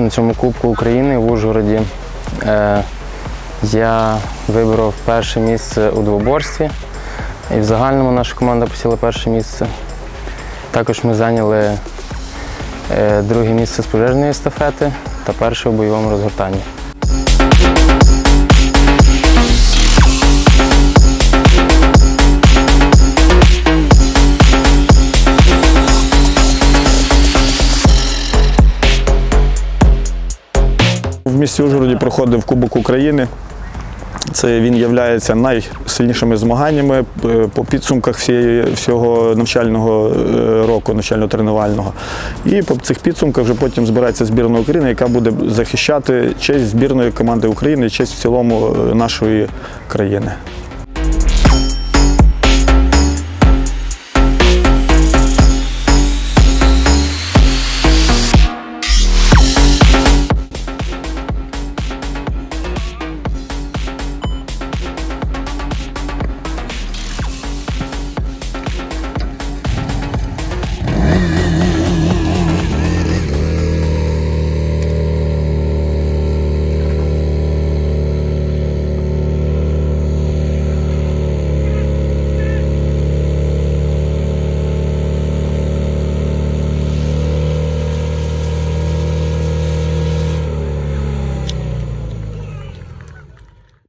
нашому Кубку України в Ужгороді. Е, Я виборов перше місце у двоборстві. І в загальному наша команда посіла перше місце. Також ми зайняли е, друге місце з пожежної естафети та перше у бойовому розгортанні. Місті Ужгороді проходив Кубок України. Це він є найсильнішими змаганнями е, по підсумках всієї, всього навчального е, року, навчально-тренувального. І по цих підсумках вже потім збирається збірна України, яка буде захищати честь збірної команди України, честь в цілому е, нашої країни.